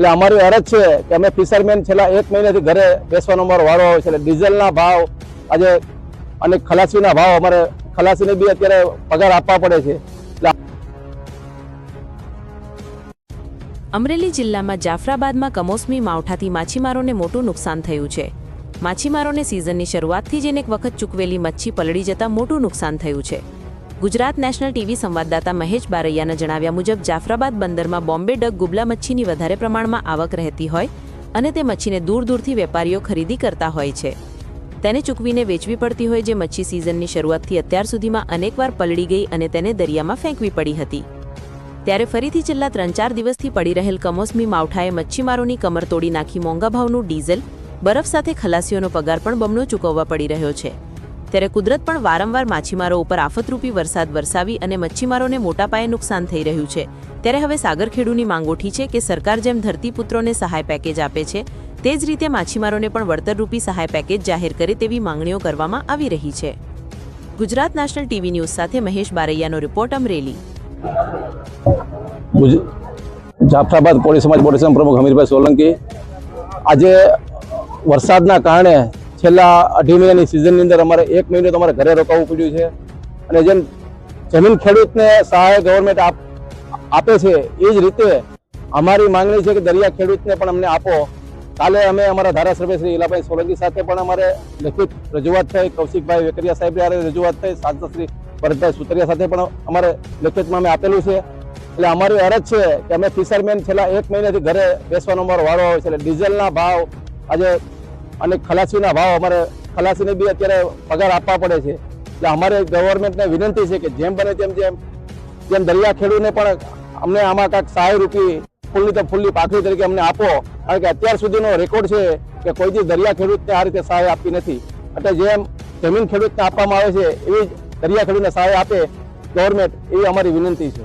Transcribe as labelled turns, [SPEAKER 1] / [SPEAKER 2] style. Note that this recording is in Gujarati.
[SPEAKER 1] એટલે અમારી અરજ છે કે અમે ફિશરમેન છેલ્લા એક મહિનાથી ઘરે બેસવાનો અમારો વારો આવે છે. એટલે ડીઝલના ભાવ આજે અને ખલાસીના ભાવ અમારે ખલાસીને બી અત્યારે પગાર આપવા પડે છે.
[SPEAKER 2] અમરેલી જિલ્લામાં જાફરાબાદમાં કમોસમી માવઠાથી માછીમારોને મોટું નુકસાન થયું છે. માછીમારોને સિઝનની શરૂઆતથી જ એક વખત ચૂકવેલી મચ્છી પલળી જતા મોટું નુકસાન થયું છે. ગુજરાત નેશનલ ટીવી સંવાદદાતા મહેશ બારૈયાના જણાવ્યા મુજબ, જાફરાબાદ બંદરમાં બોમ્બે ડગ ગુબલા મચ્છીની વધારે પ્રમાણમાં આવક રહેતી હોય અને તે મચ્છીને દૂર દૂરથી વેપારીઓ ખરીદી કરતા હોય છે. તેને ચૂકવીને વેચવી પડતી હોય જે મચ્છી સિઝનની શરૂઆતથી અત્યાર સુધીમાં અનેકવાર પલળી ગઈ અને તેને દરિયામાં ફેંકવી પડી હતી. ત્યારે ફરીથી છેલ્લા ત્રણ ચાર દિવસથી પડી રહેલ કમોસમી માવઠાએ મચ્છીમારોની કમર તોડી નાખી મોંઘા ભાવનું ડીઝલ, બરફ સાથે ખલાસીઓનો પગાર પણ બમણો ચૂકવવા પડી રહ્યો છે. ત્યારે કુદરત પણ વારંવાર માછીમારો ઉપર આફતરૂપી વરસાદ વરસાવી અને મચ્છીમારોને મોટા પાયે નુકસાન થઈ રહ્યું છે. ત્યારે હવે સાગરખેડુની માંગ ઉઠી છે કે સરકાર જેમ ધરતીપુત્રોને સહાય પેકેજ આપે છે, તે જ રીતે માછીમારોને પણ વળતરરૂપી સહાય પેકેજ જાહેર કરે તેવી માંગણીઓ કરવામાં આવી રહી છે. ગુજરાત નેશનલ ટીવી ન્યૂઝ સાથે મહેશ બારૈયાનો રિપોર્ટ અમરેલી.
[SPEAKER 1] જાફરાબાદ કોળી સમાજ બોર્ડેશન પ્રમુખ હમીરભાઈ સોલંકી. આજે વરસાદના કારણે છેલ્લા અઢી મહિનાની સિઝનની અંદર અમારે એક મહિનો તમારે ઘરે રોકાવવું પડ્યું છે. અને જેમ જમીન ખેડૂતને સહાય ગવર્મેન્ટ આપ છે, એ જ રીતે અમારી માંગણી છે કે દરિયા ખેડૂતને પણ અમને આપો. કાલે અમે અમારા ધારાસભ્ય શ્રી ઇલાભાઈ સોલંકી સાથે પણ અમારે લેખિત રજૂઆત થઈ. કૌશિકભાઈ વેકરિયા સાહેબ હારે રજૂઆત થઈ. સાંસદ શ્રી ભરતભાઈ સુતરિયા સાથે પણ અમારે લેખિતમાં અમે આપેલું છે. એટલે અમારી અરજ છે કે અમે ફિશરમેન છેલ્લા એક મહિનાથી ઘરે બેસવાનો અમારો વારો આવે છે. એટલે ડીઝલના ભાવ આજે અને ખલાસીના ભાવ અમારે ખલાસીને બી અત્યારે પગાર આપવા પડે છે. એટલે અમારે ગવર્મેન્ટને વિનંતી છે કે જેમ બને તેમ જેમ જેમ દરિયા ખેડૂને પણ અમને આમાં કાંઈક સહાય રૂપી ફૂલની તો ફૂલની પાખડી તરીકે અમને આપો. કારણ કે અત્યાર સુધીનો રેકોર્ડ છે કે કોઈ દી દરિયા ખેડૂતને આ રીતે સહાય આપી નથી. એટલે જેમ જમીન ખેડૂતને આપવામાં આવે છે, એવી દરિયા ખેડૂતને સહાય આપે ગવર્મેન્ટ એવી અમારી વિનંતી છે.